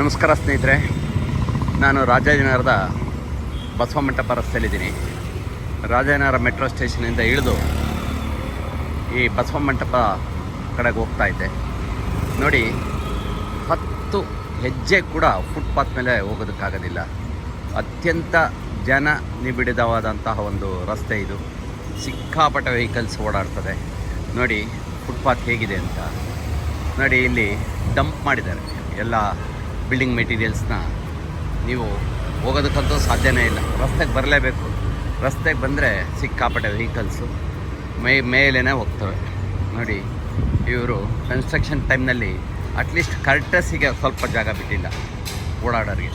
ನಮಸ್ಕಾರ ಸ್ನೇಹಿತರೆ. ನಾನು ರಾಜಾಜಿನಗರದ ಬಸವಮಂಟಪ ರಸ್ತೆಯಲ್ಲಿದ್ದೀನಿ. ರಾಜಾಜಿನಗರ ಮೆಟ್ರೋ ಸ್ಟೇಷನಿಂದ ಇಳಿದು ಈ ಬಸವಮಂಟಪ ಕಡೆಗೆ ಹೋಗ್ತಾ ಇದ್ದೆ. ನೋಡಿ, ಹತ್ತು ಹೆಜ್ಜೆ ಕೂಡ ಫುಟ್ಪಾತ್ ಮೇಲೆ ಹೋಗೋದಕ್ಕಾಗೋದಿಲ್ಲ. ಅತ್ಯಂತ ಜನ ನಿಬಿಡಿದವಾದಂತಹ ಒಂದು ರಸ್ತೆ ಇದು. ಸಿಕ್ಕಾಪಟ್ಟೆ ವೆಹಿಕಲ್ಸ್ ಓಡಾಡ್ತದೆ. ನೋಡಿ ಫುಟ್ಪಾತ್ ಹೇಗಿದೆ ಅಂತ. ನೋಡಿ, ಇಲ್ಲಿ ಡಂಪ್ ಮಾಡಿದ್ದಾರೆ. ಎಲ್ಲ ಬಿಲ್ಡಿಂಗ್ ಮೆಟೀರಿಯಲ್ಸ್ನ ನೀವು ಹೋಗೋದಕ್ಕಂತೂ ಸಾಧ್ಯನೇ ಇಲ್ಲ. ರಸ್ತೆಗೆ ಬರಲೇಬೇಕು. ರಸ್ತೆಗೆ ಬಂದರೆ ಸಿಕ್ಕಾಪಟ್ಟೆ ವೆಹಿಕಲ್ಸು ಮೇ ಮೇಲೇ ಹೋಗ್ತವೆ. ನೋಡಿ, ಇವರು ಕನ್ಸ್ಟ್ರಕ್ಷನ್ ಟೈಮ್ನಲ್ಲಿ ಅಟ್ಲೀಸ್ಟ್ ಕರ್ಟಸಿಗೆ ಸ್ವಲ್ಪ ಜಾಗ ಬಿಟ್ಟಿಲ್ಲ ಓಡಾಡೋರಿಗೆ.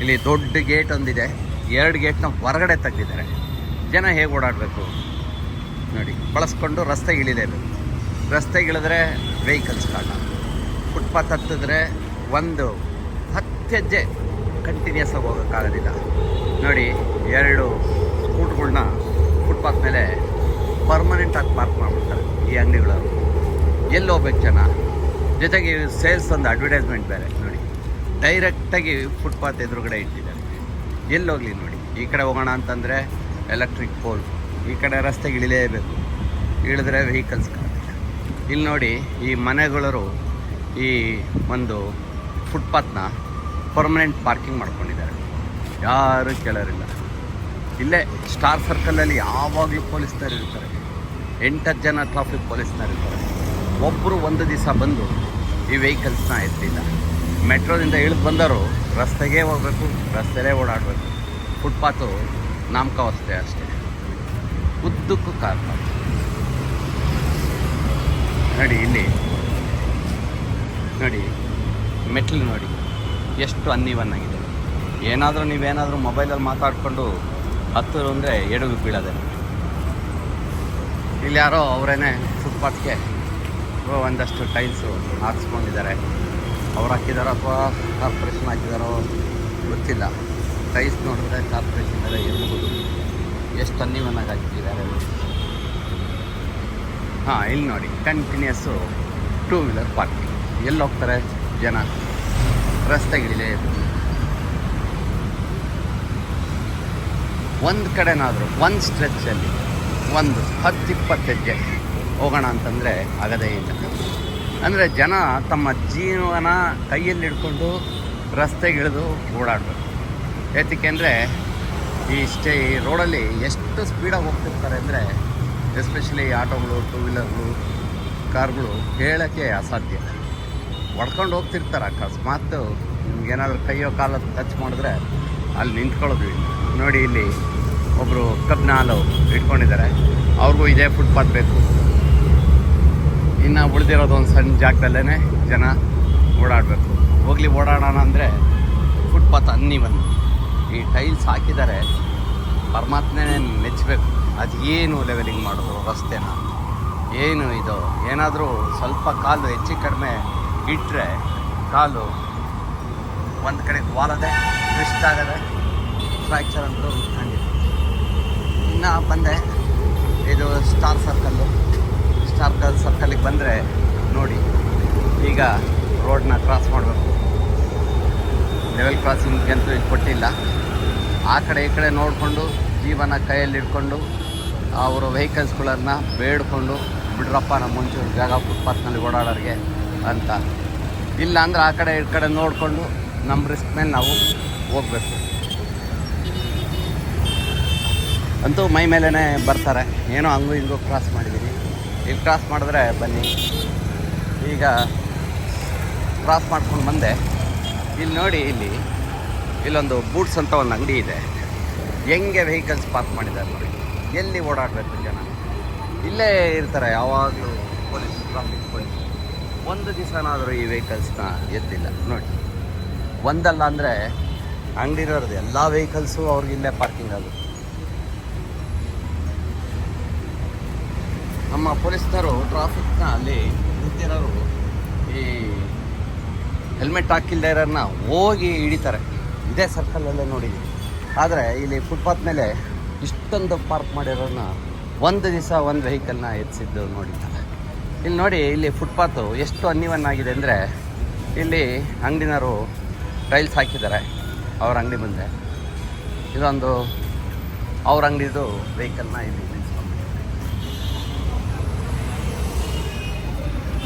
ಇಲ್ಲಿ ದೊಡ್ಡ ಗೇಟ್ ಒಂದಿದೆ. ಎರಡು ಗೇಟ್ನ ಹೊರಗಡೆ ತೆಗೆದಿದ್ದಾರೆ. ಜನ ಹೇಗೆ ಓಡಾಡಬೇಕು? ನೋಡಿ, ಬಳಸ್ಕೊಂಡು ರಸ್ತೆಗೆ ಇಳಿಲೇಬೇಕು. ರಸ್ತೆಗೆ ಇಳಿದ್ರೆ ವೆಹಿಕಲ್ಸ್ ಕಾರಣ ಫುಟ್ಪಾತ್ ಹತ್ತಿದ್ರೆ ಒಂದು ಹೆಜ್ಜೆ ಕಂಟಿನ್ಯೂಸ್ ಆಗಿ ಹೋಗೋಕ್ಕಾಗೋದಿಲ್ಲ. ನೋಡಿ, ಎರಡು ಸ್ಕೂಟ್ಗಳನ್ನ ಫುಟ್ಪಾತ್ ಮೇಲೆ ಪರ್ಮನೆಂಟಾಗಿ ಪಾರ್ಕ್ ಮಾಡಿಬಿಡ್ತಾರೆ ಈ ಅಂಗಡಿಗಳವರು ಎಲ್ಲಿ ಹೋಗ್ಬೇಕು ಜನ? ಜೊತೆಗೆ ಸೇಲ್ಸ್ ಒಂದು ಅಡ್ವರ್ಟೈಸ್ಮೆಂಟ್ ಬೇರೆ, ನೋಡಿ. ಡೈರೆಕ್ಟಾಗಿ ಫುಟ್ಪಾತ್ ಎದುರುಗಡೆ ಇಟ್ಟಿದ್ದಾರೆ. ಎಲ್ಲಿ ಹೋಗಲಿ ನೋಡಿ? ಈ ಕಡೆ ಹೋಗೋಣ ಅಂತಂದರೆ ಎಲೆಕ್ಟ್ರಿಕ್ ಪೋಲ್ ಈ ಕಡೆ ರಸ್ತೆಗೆ ಇಳಿಲೇಬೇಕು. ಇಳಿದ್ರೆ ವೆಹಿಕಲ್ಸ್ ಕಾಣುತ್ತೆ. ಇಲ್ಲಿ ನೋಡಿ ಈ ಮನೆಗಳರು ಈ ಒಂದು ಫುಟ್ಪಾತ್ನ ಪರ್ಮನೆಂಟ್ ಪಾರ್ಕಿಂಗ್ ಮಾಡ್ಕೊಂಡಿದ್ದಾರೆ. ಯಾರು ಕೇಳೋರಿಲ್ಲ. ಇಲ್ಲೇ ಸ್ಟಾರ್ ಸರ್ಕಲಲ್ಲಿ ಯಾವಾಗಲೂ ಪೊಲೀಸ್ನವ್ರು ಇರ್ತಾರೆ. ಎಂಟತ್ತು ಜನ ಟ್ರಾಫಿಕ್ ಪೊಲೀಸ್ನವ್ರು ಇರ್ತಾರೆ. ಒಬ್ಬರು ಒಂದು ದಿವಸ ಬಂದು ಈ ವೆಹಿಕಲ್ಸ್ನ ಎತ್ತಿಲ್ಲ. ಮೆಟ್ರೋದಿಂದ ಇಳಿದು ಬಂದರು ರಸ್ತೆಗೆ ಹೋಗಬೇಕು, ರಸ್ತೆಲೇ ಓಡಾಡಬೇಕು. ಫುಟ್ಪಾತು ನಾಮಕಾವಸ್ಥೆ ಅಷ್ಟೇ. ಉದ್ದಕ್ಕೂ ಕಾರಣ. ನೋಡಿ ಇಲ್ಲಿ, ನೋಡಿ, ಮೆಟ್ಲು ನೋಡಿ. ಎಷ್ಟು ಅನ್ನಿವನ್ ಆಗಿದೆ. ಏನಾದರೂ ನೀವೇನಾದರೂ ಮೊಬೈಲಲ್ಲಿ ಮಾತಾಡಿಕೊಂಡು ಹತ್ತಿರ ಅಂದರೆ ಎಡುಗು ಬೀಳದೆ. ಇಲ್ಲಿ ಯಾರೋ ಅವರೇನೆ ಫುಟ್ಪಾತ್ಗೆ ಒಂದಷ್ಟು ಟೈಲ್ಸು ಹಾಕ್ಸ್ಕೊಂಡಿದ್ದಾರೆ. ಅವ್ರು ಹಾಕಿದಾರೋ ಅಥವಾ ಕಾರ್ಪೊರೇಷನ್ ಹಾಕಿದಾರೋ ಗೊತ್ತಿಲ್ಲ. ಟೈಲ್ಸ್ ನೋಡಿದ್ರೆ ಕಾರ್ಪೊರೇಷನ್ ಎಲ್ಲ ಇರ್ಬೋದು. ಎಷ್ಟು ಅನ್ನಿವನ್ನಾಗಿ ಹಾಕಿದ್ದಾರೆ ಹಾಂ, ಇಲ್ಲಿ ನೋಡಿ. ಕಂಟಿನ್ಯೂಸ್ಸು ಟೂ ವೀಲರ್ ಪಾರ್ಕಿಂಗ್ ಎಲ್ಲಿ ಹೋಗ್ತಾರೆ ಜನ? ರಸ್ತೆಗಿಳಿಲೇ ಒಂದು ಕಡೆನಾದರೂ, ಒಂದು ಸ್ಟ್ರೆಚ್ಚಲ್ಲಿ ಒಂದು ಹತ್ತು ಇಪ್ಪತ್ತು ಹೆಜ್ಜೆ ಹೋಗೋಣ ಅಂತಂದರೆ ಆಗದೇ ಇಲ್ಲ. ಅಂದರೆ ಜನ ತಮ್ಮ ಜೀವನ ಕೈಯಲ್ಲಿ ಹಿಡ್ಕೊಂಡು ರಸ್ತೆಗಿಳಿದು ಓಡಾಡಬೇಕು. ಏತಕ್ಕೆಂದರೆ ಈ ಸ್ಟೇ, ಈ ರೋಡಲ್ಲಿ ಎಷ್ಟು ಸ್ಪೀಡಾಗಿ ಹೋಗ್ತಿರ್ತಾರೆ ಅಂದರೆ ಎಸ್ಪೆಷಲಿ ಆಟೋಗಳು ಟೂ ವೀಲರ್ಗಳು ಕಾರ್ಗಳು ಹೇಳೋಕ್ಕೆ ಅಸಾಧ್ಯ. ಹೊಡ್ಕೊಂಡು ಹೋಗ್ತಿರ್ತಾರೆ ಅಕಸ್ಮಾತ್ ನಿಮ್ಗೇನಾದ್ರೂ ಕೈಯೋ ಕಾಲ ಟಚ್ ಮಾಡಿದ್ರೆ ಅಲ್ಲಿ ನಿಂತ್ಕೊಳ್ಳೋದು ನೋಡಿ ಇಲ್ಲಿ ಒಬ್ಬರು ಕಬ್ಬಿನ ಹಾಲು ಇಟ್ಕೊಂಡಿದ್ದಾರೆ. ಅವ್ರಿಗೂ ಇದೇ ಫುಟ್ಪಾತ್ ಬೇಕು. ಇನ್ನು ಉಳಿದಿರೋದು ಒಂದು ಸಣ್ಣ ಜಾಗದಲ್ಲೇ ಜನ ಓಡಾಡಬೇಕು. ಹೋಗ್ಲಿ ಓಡಾಡೋಣ ಅಂದರೆ ಫುಟ್ಪಾತ್ ಅನ್ನಿ ಬಂದು. ಈ ಟೈಲ್ಸ್ ಹಾಕಿದ್ದಾರೆ. ಪರಮಾತ್ಮನೇ ಮೆಚ್ಚಬೇಕು ಅದು ಏನು ಲೆವೆಲಿಂಗ್ ಮಾಡೋದು ರಸ್ತೆನ? ಏನು ಇದು? ಏನಾದರೂ ಸ್ವಲ್ಪ ಕಾಲು ಹೆಚ್ಚು ಕಡಿಮೆ ಇಟ್ಟರೆ ಕಾಲು ಒಂದು ಕಡೆ ವಾಲದೆ ಟ್ವಿಸ್ಟ್ ಆಗದೆ ಫ್ರ್ಯಾಕ್ಚರ್ ಅಂತೂ ಖಂಡಿತ ಇನ್ನು ಬಂದೆ, ಇದು ಸ್ಟಾರ್ ಸರ್ಕಲ್ಲು ಸ್ಟಾರ್ ಸರ್ಕಲಿಗೆ ಬಂದರೆ ನೋಡಿ, ಈಗ ರೋಡ್ನ ಕ್ರಾಸ್ ಮಾಡಬೇಕು. ಲೆವೆಲ್ ಕ್ರಾಸಿಂಗ್ ಅಂತೂ ಇದು ಕೊಟ್ಟಿಲ್ಲ. ಆ ಕಡೆ ಈ ಕಡೆ ನೋಡಿಕೊಂಡು, ಜೀವನ ಕೈಯಲ್ಲಿ ಇಟ್ಕೊಂಡು ಅವರು ವೆಹಿಕಲ್ಸ್ಗಳನ್ನು ಬೇಡ್ಕೊಂಡು, ಬಿಡ್ರಪ್ಪ ನಮ್ಮ ಮುಂಚೂರು ಜಾಗ ಫುಟ್ಪಾತ್ನಲ್ಲಿ ಓಡಾಡೋರಿಗೆ ಅಂತ. ಇಲ್ಲ ಅಂದ್ರೆ ಆ ಕಡೆ, ಈ ಕಡೆ ನೋಡಿಕೊಂಡು ನಮ್ಮ ರಿಸ್ಕ್ ಮೇಲೆ ನಾವು ಹೋಗ್ಬೇಕು. ಅಂತೂ ಮೈ ಮೇಲೇ ಬರ್ತಾರೆ. ಏನೋ ಹಂಗೂ ಹಿಂಗೂ ಕ್ರಾಸ್ ಮಾಡಿದ್ದೀನಿ ಇಲ್ಲಿ ಕ್ರಾಸ್ ಮಾಡಿದ್ರೆ ಬನ್ನಿ. ಈಗ ಕ್ರಾಸ್ ಮಾಡ್ಕೊಂಡು ಬಂದೆ. ಇಲ್ಲಿ ನೋಡಿ, ಇಲ್ಲಿ, ಇಲ್ಲೊಂದು ಬೂಟ್ಸ್ ಅಂತ ಒಂದು ಅಂಗಡಿ ಇದೆ. ಹೆಂಗೆ ವೆಹಿಕಲ್ಸ್ ಪಾರ್ಕ್ ಮಾಡಿದ್ದಾರೆ ನೋಡಿ. ಎಲ್ಲಿ ಓಡಾಡಬೇಕು ಜನ? ಇಲ್ಲೇ ಇರ್ತಾರೆ ಯಾವಾಗಲೂ ಪೊಲೀಸ್ ಟ್ರಾಫಿಕ್ ಪೊಲೀಸ್. ಒಂದು ದಿವಸನಾದರೂ ಈ ವೆಹಿಕಲ್ಸ್ನ ಎತ್ತಿಲ್ಲ. ನೋಡಿ. ಒಂದಲ್ಲ ಅಂದರೆ ಅಂಗಡಿರೋದು ಎಲ್ಲ ವೆಹಿಕಲ್ಸು ಅವ್ರಿಗಿಲ್ಲೇ ಪಾರ್ಕಿಂಗ್ ಆಗುತ್ತೆ ನಮ್ಮ ಪೊಲೀಸ್ನವರು ಟ್ರಾಫಿಕ್ನ ಅಲ್ಲಿ ನಿಂತಿರೋರು ಈ ಹೆಲ್ಮೆಟ್ ಹಾಕಿಲ್ಲದೆ ಇರೋರನ್ನ ಹೋಗಿ ಹಿಡಿತಾರೆ. ಇದೇ ಸರ್ಕಲಲ್ಲೇ ನೋಡಿದ್ದೀವಿ ಆದರೆ ಇಲ್ಲಿ ಫುಟ್ಪಾತ್ ಮೇಲೆ ಇಷ್ಟೊಂದು ಪಾರ್ಕ್ ಮಾಡಿರೋರನ್ನ ಒಂದು ದಿವಸ ಒಂದು ವೆಹಿಕಲ್ನ ಎತ್ತಿಸಿದ್ದು ನೋಡಿದ್ದಾರೆ ಇಲ್ಲಿ ನೋಡಿ, ಇಲ್ಲಿ ಫುಟ್ಪಾತು ಎಷ್ಟು ಅನ್ನಿವನ್ ಆಗಿದೆ ಅಂದರೆ ಇಲ್ಲಿ ಅಂಗಡಿನವರು ಟೈಲ್ಸ್ ಹಾಕಿದ್ದಾರೆ ಅವ್ರ ಅಂಗಡಿ ಮುಂದೆ. ಇದೊಂದು ಅವ್ರ ಅಂಗಡಿದು ವೆಹಿಕಲ್ನ ಇಲ್ಲಿ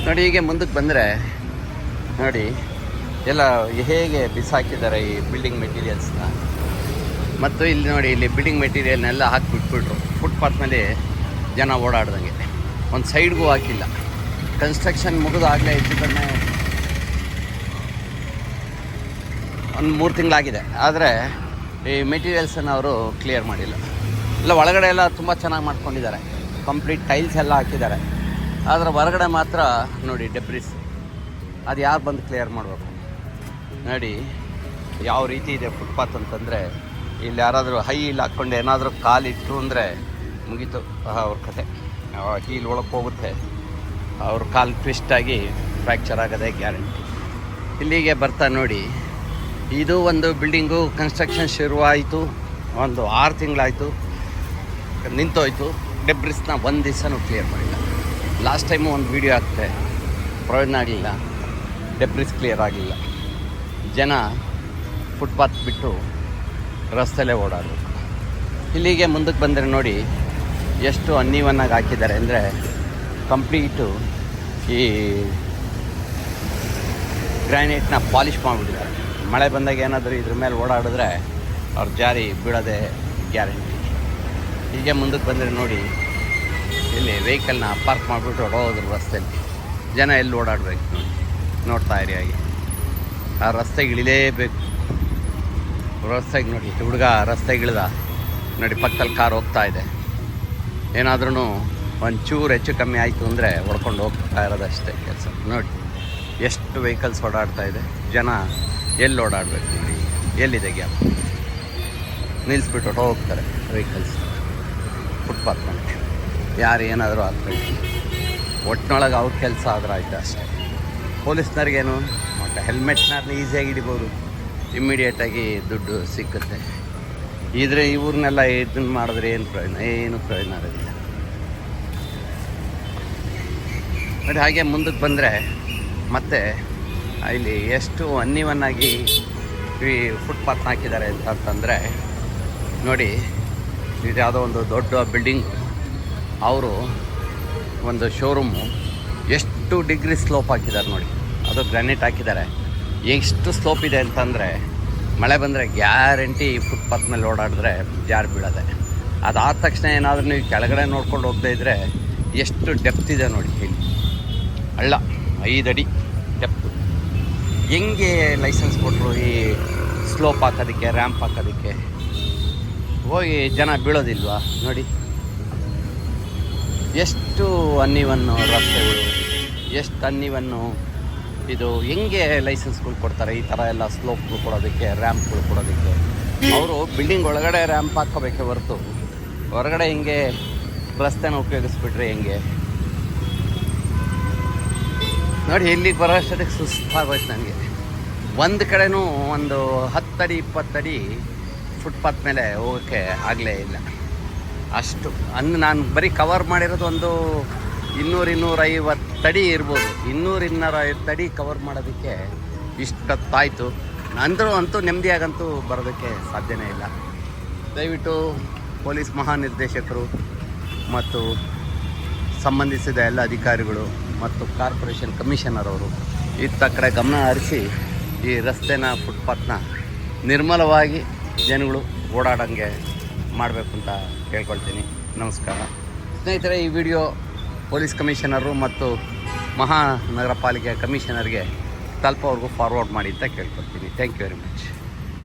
ನೋಡಿ, ಹೀಗೆ ಮುಂದಕ್ಕೆ ಬಂದರೆ, ನೋಡಿ, ಎಲ್ಲ ಹೇಗೆ ಬಿಸಾಕಿದ್ದಾರೆ ಈ ಬಿಲ್ಡಿಂಗ್ ಮೆಟೀರಿಯಲ್ಸ್ನ ಮತ್ತು ಇಲ್ಲಿ ನೋಡಿ, ಇಲ್ಲಿ ಬಿಲ್ಡಿಂಗ್ ಮೆಟೀರಿಯಲ್ನೆಲ್ಲ ಹಾಕಿಬಿಟ್ಬಿಟ್ರು. ಫುಟ್ಪಾತ್ ಮೇಲೆ ಜನ ಓಡಾಡ್ದಂಗೆ. ಒಂದು ಸೈಡ್ಗೂ ಹಾಕಿಲ್ಲ. ಕನ್ಸ್ಟ್ರಕ್ಷನ್ ಮುಗಿದಾಗಲೇ ಹೆಚ್ಚು ಕಡಿಮೆ ಒಂದು ಮೂರು ತಿಂಗಳಾಗಿದೆ. ಆದರೆ ಈ ಮೆಟೀರಿಯಲ್ಸನ್ನು ಅವರು ಕ್ಲಿಯರ್ ಮಾಡಿಲ್ಲ. ಇಲ್ಲ, ಒಳಗಡೆ ಎಲ್ಲ ತುಂಬ ಚೆನ್ನಾಗಿ ಮಾಡ್ಕೊಂಡಿದ್ದಾರೆ. ಕಂಪ್ಲೀಟ್ ಟೈಲ್ಸ್ ಎಲ್ಲ ಹಾಕಿದ್ದಾರೆ. ಆದರೆ ಹೊರಗಡೆ ಮಾತ್ರ ನೋಡಿ ಡೆಬ್ರಿಸ್ ಅದು ಯಾರು ಬಂದು ಕ್ಲಿಯರ್ ಮಾಡಬೇಕು? ನೋಡಿ, ಯಾವ ರೀತಿ ಇದೆ ಫುಟ್ಪಾತ್ ಅಂತಂದರೆ, ಇಲ್ಲಿ ಯಾರಾದರೂ ಹೈ ಇಲ್ಲಿ ಹಾಕ್ಕೊಂಡು ಏನಾದರೂ ಕಾಲಿಟ್ಟರು ಅಂದರೆ ಮುಗೀತು. ಅವ್ರ ಕತೆ. ಹೀಲ್ ಒಳಗೆ ಹೋಗುತ್ತೆ. ಅವ್ರ ಕಾಲು ಟ್ವಿಸ್ಟ್ ಆಗಿ ಫ್ರ್ಯಾಕ್ಚರ್ ಆಗೋದೇ ಗ್ಯಾರಂಟಿ. ಇಲ್ಲಿಗೆ ಬರ್ತಾ ನೋಡಿ, ಇದು ಒಂದು ಬಿಲ್ಡಿಂಗು, ಕನ್ಸ್ಟ್ರಕ್ಷನ್ ಶುರುವಾಯಿತು, ಒಂದು ಆರು ತಿಂಗಳಾಯಿತು, ನಿಂತೋಯ್ತು, ಡೆಬ್ರಿಸ್ನ ಒಂದು ದಿವಸನೂ ಕ್ಲಿಯರ್ ಮಾಡಿಲ್ಲ. ಲಾಸ್ಟ್ ಟೈಮು ಒಂದು ವೀಡಿಯೋ ಹಾಕ್ತೆ ಪ್ರಯೋಜನ ಆಗಲಿಲ್ಲ, ಡೆಬ್ರಿಸ್ ಕ್ಲಿಯರ್ ಆಗಲಿಲ್ಲ. ಜನ ಫುಟ್ಪಾತ್ ಬಿಟ್ಟು ರಸ್ತೆಲೇ ಓಡಾಡಬೇಕು. ಇಲ್ಲಿಗೆ ಮುಂದಕ್ಕೆ ಬಂದರೆ ನೋಡಿ, ಎಷ್ಟು ಅನ್ನೀವನ್ನಾಗಿ ಹಾಕಿದ್ದಾರೆ ಅಂದರೆ ಕಂಪ್ಲೀಟು ಈ ಗ್ರ್ಯಾನೈಟ್ನ ಪಾಲಿಷ್ ಮಾಡಿಬಿಟ್ಟಿದ್ದಾರೆ. ಮಳೆ ಬಂದಾಗ ಏನಾದರೂ ಇದ್ರ ಮೇಲೆ ಓಡಾಡಿದ್ರೆ ಅವ್ರು ಜಾರಿ ಬೀಳೋದೇ ಗ್ಯಾರಂಟಿ. ಹೀಗೆ ಮುಂದಕ್ಕೆ ಬಂದರೆ ನೋಡಿ, ಇಲ್ಲಿ ವೆಹಿಕಲ್ನ ಪಾರ್ಕ್ ಮಾಡಿಬಿಟ್ಟು ಹೊಡೋದ್ರ ರಸ್ತೆಯಲ್ಲಿ ಜನ ಎಲ್ಲಿ ಓಡಾಡಬೇಕು ನೋಡಿ, ನೋಡ್ತಾ ಇರಿ ಹಾಗೆ. ಆ ರಸ್ತೆಗೆ ಇಳಿಲೇಬೇಕು. ರಸ್ತೆಗೆ ನೋಡಿ, ಹುಡುಗ ರಸ್ತೆಗೆ ಇಳಿದ. ನೋಡಿ, ಪಕ್ಕದಲ್ಲಿ ಕಾರ್ ಹೋಗ್ತಾ ಇದೆ. ಏನಾದ್ರೂ ಒಂಚೂರು ಹೆಚ್ಚು ಕಮ್ಮಿ ಆಯಿತು ಅಂದರೆ ಹೊಡ್ಕೊಂಡು ಹೋಗ್ತಾ ಇರೋದಷ್ಟೇ ಕೆಲಸ. ನೋಡಿ, ಎಷ್ಟು ವೆಹಿಕಲ್ಸ್ ಓಡಾಡ್ತಾ ಇದೆ. ಜನ ಎಲ್ಲಿ ಓಡಾಡಬೇಕು ನೋಡಿ. ಎಲ್ಲಿದೆ ಗ್ಯಾಪ್ ನಿಲ್ಲಿಸ್ಬಿಟ್ಟು ಹೋಗ್ತಾರೆ ವೆಹಿಕಲ್ಸ್ ಫುಟ್ಪಾತ್ ಮೇಲೆ ಯಾರು ಏನಾದರೂ ಆಗ್ತದೆ ಒಟ್ಟಿನೊಳಗೆ ಅವ್ರ ಕೆಲಸ ಆದ್ರೆ ಆಯಿತು ಅಷ್ಟೇ. ಪೊಲೀಸ್ನವ್ರಿಗೇನು? ಮತ್ತು ಹೆಲ್ಮೆಟ್ನಾರನ್ನ ಈಸಿಯಾಗಿ ಹಿಡಿಬೋದು. ಇಮ್ಮಿಡಿಯೇಟಾಗಿ ದುಡ್ಡು ಸಿಕ್ಕುತ್ತೆ. ಇದ್ರೆ ಇವ್ರನ್ನೆಲ್ಲ ಇದನ್ನು ಮಾಡಿದ್ರೆ ಏನು ಪ್ರಯೋಜನ? ಏನು ಪ್ರಯೋಜನ ಇರೋದಿಲ್ಲ. ನೋಡಿ ಹಾಗೆ ಮುಂದಕ್ಕೆ ಬಂದರೆ ಮತ್ತೆ ಇಲ್ಲಿ ಎಷ್ಟು ಅನ್ನಿವನ್ನಾಗಿ ಈ ಫುಟ್ಪಾತ್ ಹಾಕಿದ್ದಾರೆ ಅಂತಂತಂದರೆ ನೋಡಿ, ಇದು ಯಾವುದೋ ಒಂದು ದೊಡ್ಡ ಬಿಲ್ಡಿಂಗ್ ಅವರು ಒಂದು ಶೋರೂಮು ಎಷ್ಟು ಡಿಗ್ರಿ ಸ್ಲೋಪ್ ಹಾಕಿದ್ದಾರೆ ನೋಡಿ. ಅದು ಗ್ರಾನೈಟ್ ಹಾಕಿದ್ದಾರೆ. ಎಷ್ಟು ಸ್ಲೋಪ್ ಇದೆ ಅಂತಂದರೆ, ಮಳೆ ಬಂದರೆ ಗ್ಯಾರಂಟಿ ಫುಟ್ಪಾತ್ ಮೇಲೆ ಓಡಾಡಿದ್ರೆ ಜಾರು ಬೀಳೋದೆ. ಅದಾದ ತಕ್ಷಣ ಏನಾದರೂ ನೀವು ಕೆಳಗಡೆ ನೋಡ್ಕೊಂಡು ಹೋಗದೇ ಇದ್ದರೆ ಎಷ್ಟು ಡೆಪ್ತ್ ಇದೆ ನೋಡಿ ಇಲ್ಲಿ. ಹಳ್ಳ, ಐದಡಿ ಡೆಪ್ತು ಹೆಂಗೆ ಲೈಸೆನ್ಸ್ ಕೊಟ್ಟರು ಈ ಸ್ಲೋಪ್ ಹಾಕೋದಕ್ಕೆ ರ್ಯಾಂಪ್ ಹಾಕೋದಕ್ಕೆ? ಹೋಗಿ ಜನ ಬೀಳೋದಿಲ್ವಾ? ನೋಡಿ. ಎಷ್ಟು ಅನ್ನಿವನ್ನು ರಸ್ತೆಗಳು, ಎಷ್ಟು ಅನ್ನಿವನ್ನು ಇದು ಹೆಂಗೆ ಲೈಸೆನ್ಸ್ಗಳು ಕೊಡ್ತಾರೆ? ಈ ಥರ ಎಲ್ಲ ಸ್ಲೋಪ್ಗಳು ಕೊಡೋದಕ್ಕೆ ರ್ಯಾಂಪ್ಗಳು ಕೊಡೋದಕ್ಕೆ. ಅವರು ಬಿಲ್ಡಿಂಗ್ ಒಳಗಡೆ ರ್ಯಾಂಪ್ ಹಾಕೋಬೇಕೆ ಹೊರತು. ಹೊರಗಡೆ ಹಿಂಗೆ ರಸ್ತೆನ ಉಪಯೋಗಿಸ್ಬಿಟ್ರೆ ಹೆಂಗೆ? ನೋಡಿ, ಇಲ್ಲಿಗೆ ಬರೋ ಅಷ್ಟೊತ್ತಿಗೆ ಸುಸ್ತಾಗೋಯ್ತು ನನಗೆ. ಒಂದು ಕಡೆನೂ ಒಂದು ಹತ್ತಡಿ, ಇಪ್ಪತ್ತಡಿ ಫುಟ್ಪಾತ್ ಮೇಲೆ ಹೋಗೋಕ್ಕೆ ಆಗಲೇ ಇಲ್ಲ. ಅಷ್ಟು ಅಂದು ನಾನು ಬರೀ ಕವರ್ ಮಾಡಿರೋದು ಒಂದು ಇನ್ನೂರು ಇನ್ನೂರೈವತ್ತು ಅಡಿ ಇರ್ಬೋದು. ಇನ್ನೂರು, ಇನ್ನೂರೈವತ್ತಡಿ ಕವರ್ ಮಾಡೋದಕ್ಕೆ ಇಷ್ಟೊತ್ತಾಯಿತು. ಅಂದರೂ ಅಂತೂ ನೆಮ್ಮದಿಯಾಗಂತೂ ಬರೋದಕ್ಕೆ ಸಾಧ್ಯನೇ ಇಲ್ಲ. ದಯವಿಟ್ಟು ಪೊಲೀಸ್ ಮಹಾನಿರ್ದೇಶಕರು ಮತ್ತು ಸಂಬಂಧಿಸಿದ ಎಲ್ಲ ಅಧಿಕಾರಿಗಳು ಮತ್ತು ಕಾರ್ಪೊರೇಷನ್ ಕಮಿಷನರ್ ಅವರು ಇತ್ತ ಕಡೆ ಗಮನ ಹರಿಸಿ ಈ ರಸ್ತೆನ ಫುಟ್ಪಾತ್ನ ನಿರ್ಮಲವಾಗಿ ಜನಗಳು ಓಡಾಡೋಂಗೆ ಮಾಡಬೇಕು ಅಂತ ಕೇಳ್ಕೊಳ್ತೀನಿ. ನಮಸ್ಕಾರ. ಸ್ನೇಹಿತರೆ, ಈ ವಿಡಿಯೋ ಪೊಲೀಸ್ ಕಮಿಷನರು ಮತ್ತು ಮಹಾನಗರ ಪಾಲಿಕೆ ಕಮಿಷನರ್ಗೆ ತಲುಪೋವರೆಗೂ ಫಾರ್ವರ್ಡ್ ಮಾಡಿ ಅಂತ ಕೇಳ್ಕೊಳ್ತೀನಿ. Thank you very much